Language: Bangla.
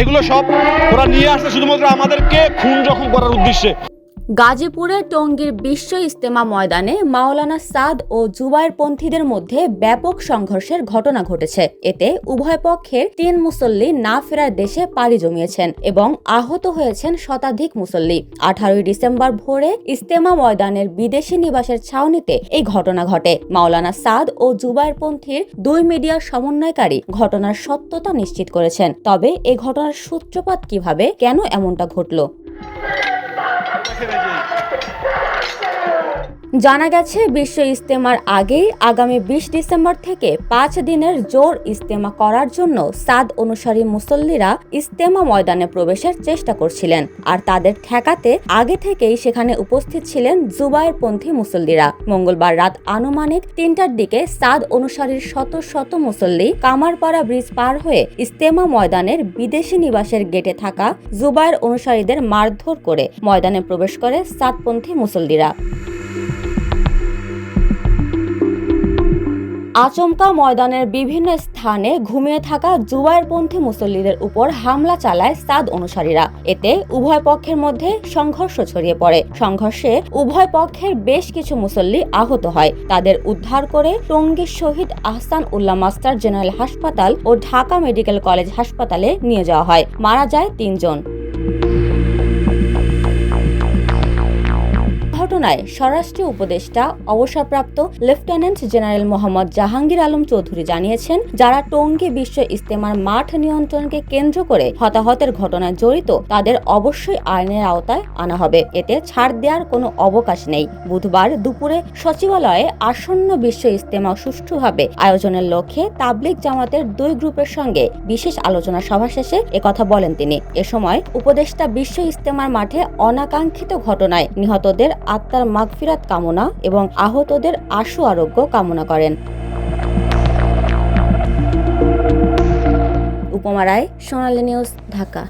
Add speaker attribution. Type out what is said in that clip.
Speaker 1: এগুলো সব ওরা নিয়ে আসছে শুধুমাত্র আমাদেরকে খুন জখম করার উদ্দেশ্যে।
Speaker 2: গাজীপুরের টঙ্গীর বিশ্ব ইস্তেমা ময়দানে মাওলানা সাদ ও জুবাইর পন্থীদের মধ্যে ব্যাপক সংঘর্ষের ঘটনা ঘটেছে। এতে উভয় পক্ষের তিন মুসল্লি না ফেরার দেশে পাড়ি জমিয়েছেন এবং আহত হয়েছেন শতাধিক মুসল্লি। আঠারোই ডিসেম্বর ভোরে ইস্তেমা ময়দানের বিদেশি নিবাসের ছাউনিতে এই ঘটনা ঘটে। মাওলানা সাদ ও জুবাইর পন্থীর দুই মিডিয়ার সমন্বয়কারী ঘটনার সত্যতা নিশ্চিত করেছেন। তবে এই ঘটনার সূত্রপাত কীভাবে, কেন এমনটা ঘটল? জানা গেছে, বিশ্ব ইস্তেমার আগেই আগামী বিশ ডিসেম্বর থেকে পাঁচ দিনের জোর ইস্তেমা করার জন্য সাদ অনুসারী মুসল্লিরা ইস্তেমা ময়দানে প্রবেশের চেষ্টা করছিলেন আর তাদের ঠেকাতে আগে থেকেই সেখানে উপস্থিত ছিলেন জুবাইর পন্থী মুসল্লিরা। মঙ্গলবার রাত আনুমানিক তিনটার দিকে সাদ অনুসারীর শত শত মুসল্লি কামারপাড়া ব্রিজ পার হয়ে ইস্তেমা ময়দানের বিদেশি নিবাসের গেটে থাকা জুবাইর অনুসারীদের মারধর করে ময়দানে প্রবেশ করে সাদপন্থী মুসল্লিরা। আচমকা ময়দানের বিভিন্ন স্থানে ঘুমিয়ে থাকা জুবাইরপন্থী মুসল্লিদের উপর হামলা চালায় সাদ অনুসারীরা। এতে উভয় পক্ষের মধ্যে সংঘর্ষ ছড়িয়ে পড়ে। সংঘর্ষে উভয় পক্ষের বেশ কিছু মুসল্লি আহত হয়। তাদের উদ্ধার করে টঙ্গী শহীদ আহসান উল্লাহ মাস্টার জেনারেল হাসপাতাল ও ঢাকা মেডিকেল কলেজ হাসপাতালে নিয়ে যাওয়া হয়। মারা যায় তিনজন। ঘটনায় স্বরাষ্ট্র উপদেষ্টা, অবসরপ্রাপ্ত লেফটেন্যান্ট জেনারেল মোহাম্মদ জাহাঙ্গীর আলম চৌধুরী জানিয়েছেন, যারা টঙ্গী বিশ্ব ইস্তেমার মাঠ নিয়ন্ত্রণকে কেন্দ্র করে হতাহতের ঘটনায় জড়িত, তাদের অবশ্যই আইনের আওতায় আনা হবে। এতে ছাড় দেওয়ার কোনো অবকাশ নেই। বুধবার দুপুরে সচিবালয়ে আসন্ন বিশ্ব ইস্তেমা সুষ্ঠুভাবে আয়োজনের লক্ষ্যে তাবলিক জামাতের দুই গ্রুপের সঙ্গে বিশেষ আলোচনা সভা শেষে একথা বলেন তিনি। এ সময় উপদেষ্টা বিশ্ব ইস্তেমার মাঠে অনাকাঙ্ক্ষিত ঘটনায় নিহতদের আত্মার মাগফিরাত কামনা এবং আহতদের আশু আরোগ্য কামনা করেন। উপমা রায় সোনালী নিউজ ঢাকা।